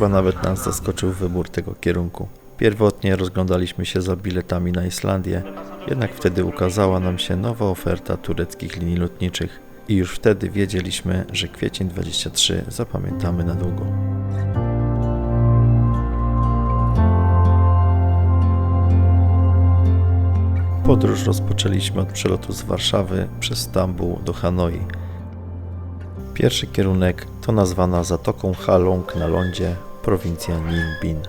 Chyba nawet nas zaskoczył wybór tego kierunku. Pierwotnie rozglądaliśmy się za biletami na Islandię, jednak wtedy ukazała nam się nowa oferta tureckich linii lotniczych i już wtedy wiedzieliśmy, że kwiecień 23 zapamiętamy na długo. Podróż rozpoczęliśmy od przelotu z Warszawy przez Stambuł do Hanoi. Pierwszy kierunek to nazwana Zatoką Halong na lądzie prowincja Ninh Binh.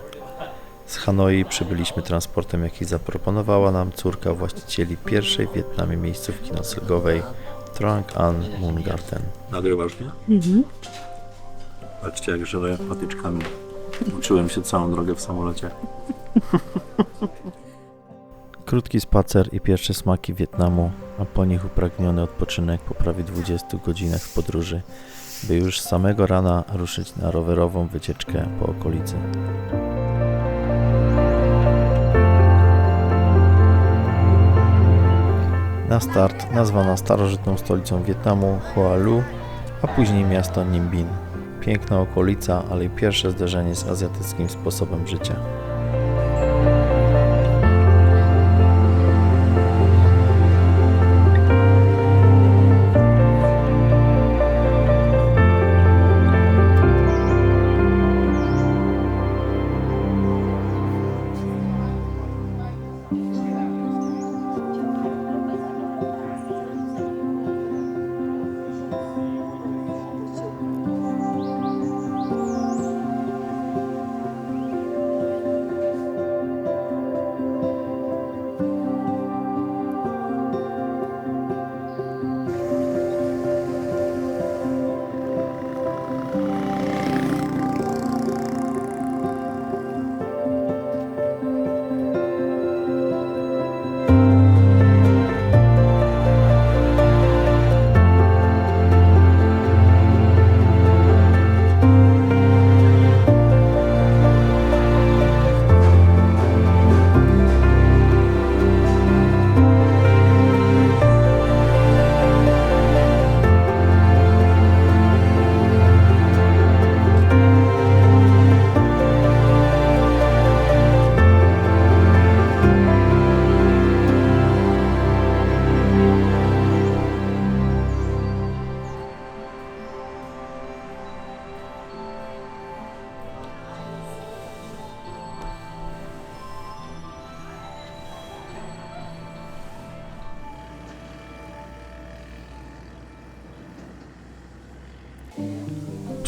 Z Hanoi przybyliśmy transportem, jaki zaproponowała nam córka właścicieli pierwszej w Wietnamie miejscówki noclegowej Trang An Moon Garden. Nagrywasz mnie? Mhm. Patrzcie, jak żeruję patyczkami. Uczyłem się całą drogę w samolocie. Krótki spacer i pierwsze smaki Wietnamu, a po nich upragniony odpoczynek po prawie 20 godzinach w podróży, by już samego rana ruszyć na rowerową wycieczkę po okolicy. Na start nazwana starożytną stolicą Wietnamu Hoa Lu, a później miasto Ninh Binh. Piękna okolica, ale i pierwsze zderzenie z azjatyckim sposobem życia.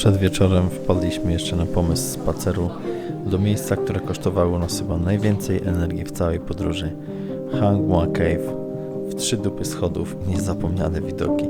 Przed wieczorem wpadliśmy jeszcze na pomysł spaceru do miejsca, które kosztowało nas chyba najwięcej energii w całej podróży. Hang Mua Cave. W trzy dupy schodów niezapomniane widoki.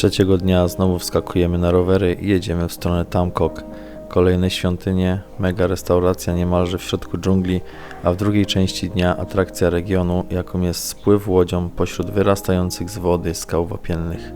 Trzeciego dnia znowu wskakujemy na rowery i jedziemy w stronę Tamkok. Kolejne świątynie, mega restauracja niemalże w środku dżungli, a w drugiej części dnia atrakcja regionu, jaką jest spływ łodzią pośród wyrastających z wody skał wapiennych.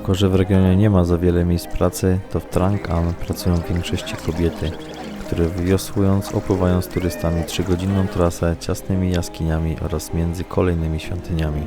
Jako, że w regionie nie ma za wiele miejsc pracy, to w Trang An pracują w większości kobiety, które wiosłując opływają z turystami trzygodzinną trasę ciasnymi jaskiniami oraz między kolejnymi świątyniami.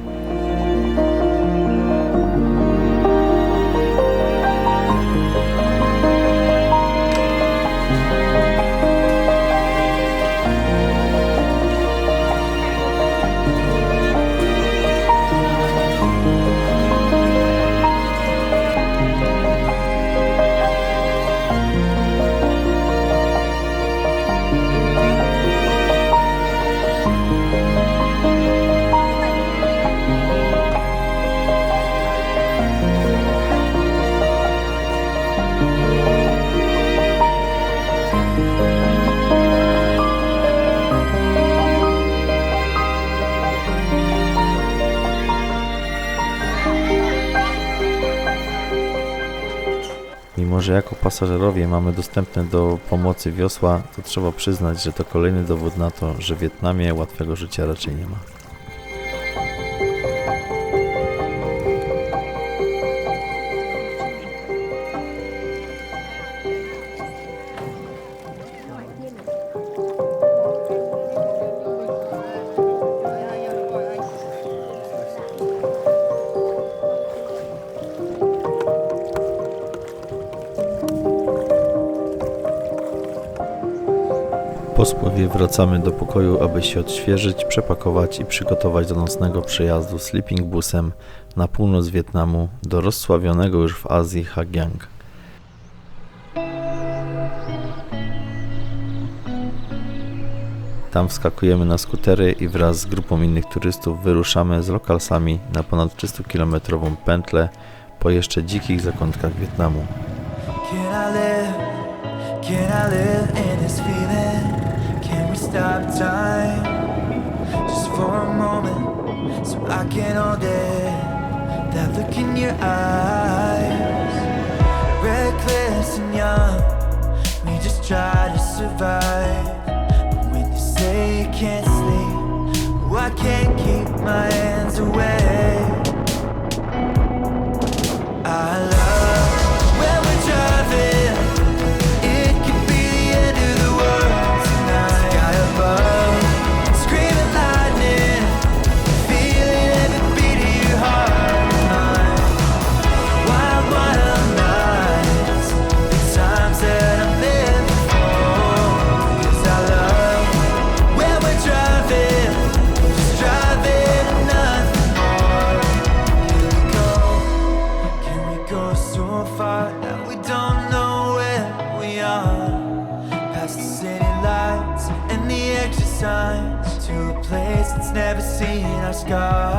Że jako pasażerowie mamy dostępne do pomocy wiosła, to trzeba przyznać, że to kolejny dowód na to, że w Wietnamie łatwego życia raczej nie ma. Po spływie wracamy do pokoju, aby się odświeżyć, przepakować i przygotować do nocnego przejazdu sleeping busem na północ Wietnamu do rozsławionego już w Azji Hagyang. Tam wskakujemy na skutery i wraz z grupą innych turystów wyruszamy z lokalsami na ponad 300-kilometrową pętlę po jeszcze dzikich zakątkach Wietnamu. Can I live? Can I live stop time just for a moment so I can hold it? That look in your eyes, reckless and young. We just try to survive. But when you say you can't sleep, oh, I can't keep my hands away. sky.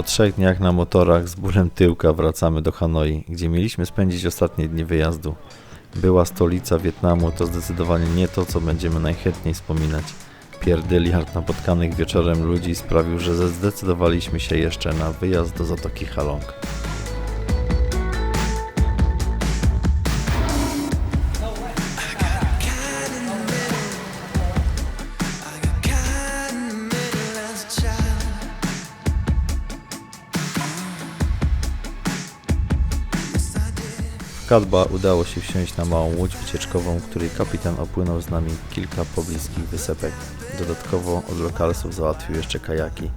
Po trzech dniach na motorach z bólem tyłka wracamy do Hanoi, gdzie mieliśmy spędzić ostatnie dni wyjazdu. Była stolica Wietnamu to zdecydowanie nie to, co będziemy najchętniej wspominać. Pierdyliard napotkanych wieczorem ludzi sprawił, że zdecydowaliśmy się jeszcze na wyjazd do Zatoki Halong. Kadba udało się wsiąść na małą łódź wycieczkową, której kapitan opłynął z nami kilka pobliskich wysepek. Dodatkowo od lokalsów załatwił jeszcze kajaki.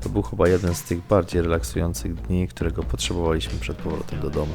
To był chyba jeden z tych bardziej relaksujących dni, którego potrzebowaliśmy przed powrotem do domu.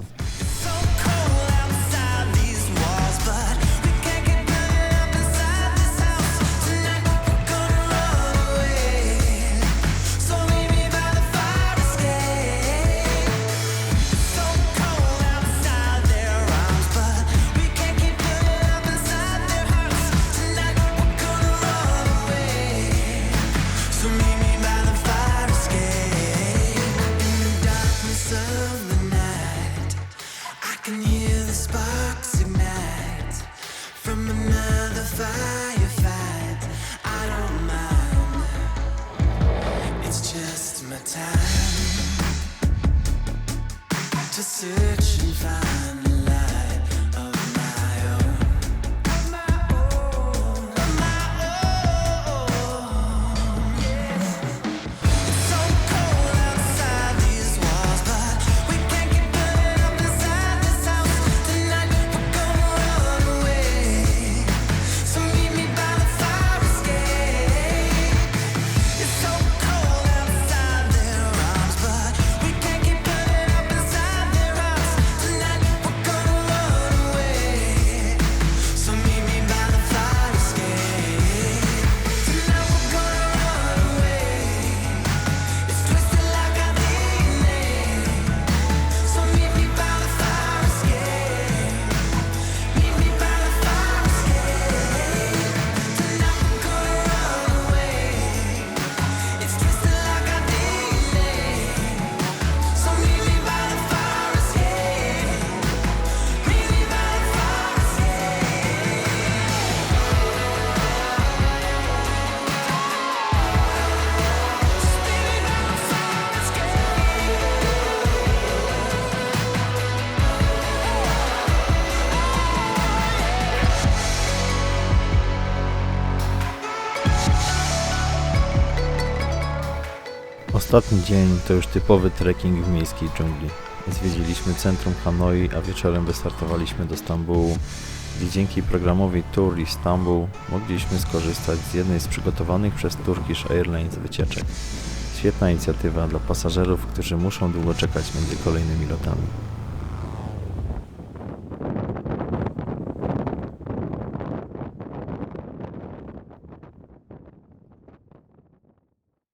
Ostatni dzień to już typowy trekking w miejskiej dżungli. Zwiedziliśmy centrum Hanoi, a wieczorem wystartowaliśmy do Stambułu, gdzie dzięki programowi Tour Istanbul mogliśmy skorzystać z jednej z przygotowanych przez Turkish Airlines wycieczek. Świetna inicjatywa dla pasażerów, którzy muszą długo czekać między kolejnymi lotami.